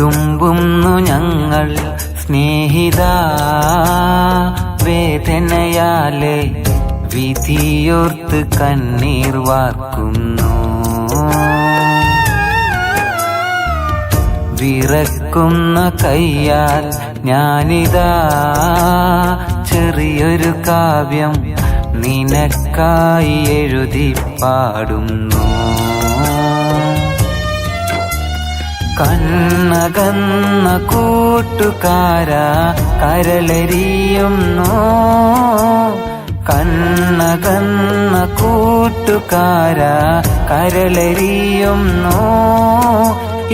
ഞങ്ങൾ സ്നേഹിത വേദനയാലെ വിധിയോർത്ത് കണ്ണീർ വാർക്കുന്നു. വിറക്കുന്ന കയ്യാൽ ഞാനിതാ ചെറിയൊരു കാവ്യം നിനക്കായി എഴുതി പാടുന്നു. കണ്ണകന്ന കൂട്ടുകാര കരളരിയുന്നു. കണ്ണകന്ന കൂട്ടുകാര കരളരിയുന്നു.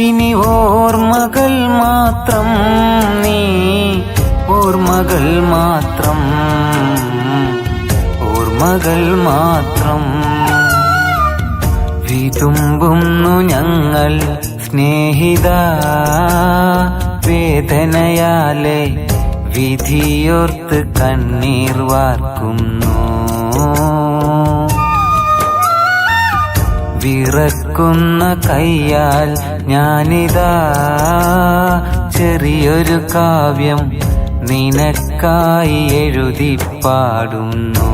ഇനി ഓർമ്മകൾ മാത്രം നീ ഓർമ്മകൾ മാത്രം ഓർമ്മകൾ മാത്രം. വിതുമ്പുന്നു ഞങ്ങൾ സ്നേഹിത വേദനയാലെ വിധിയോർത്ത് കണ്ണീർ വാർക്കുന്നു. വിറക്കുന്ന കയ്യാൽ ഞാനിതാ ചെറിയൊരു കാവ്യം നിനക്കായി എഴുതി പാടുന്നു.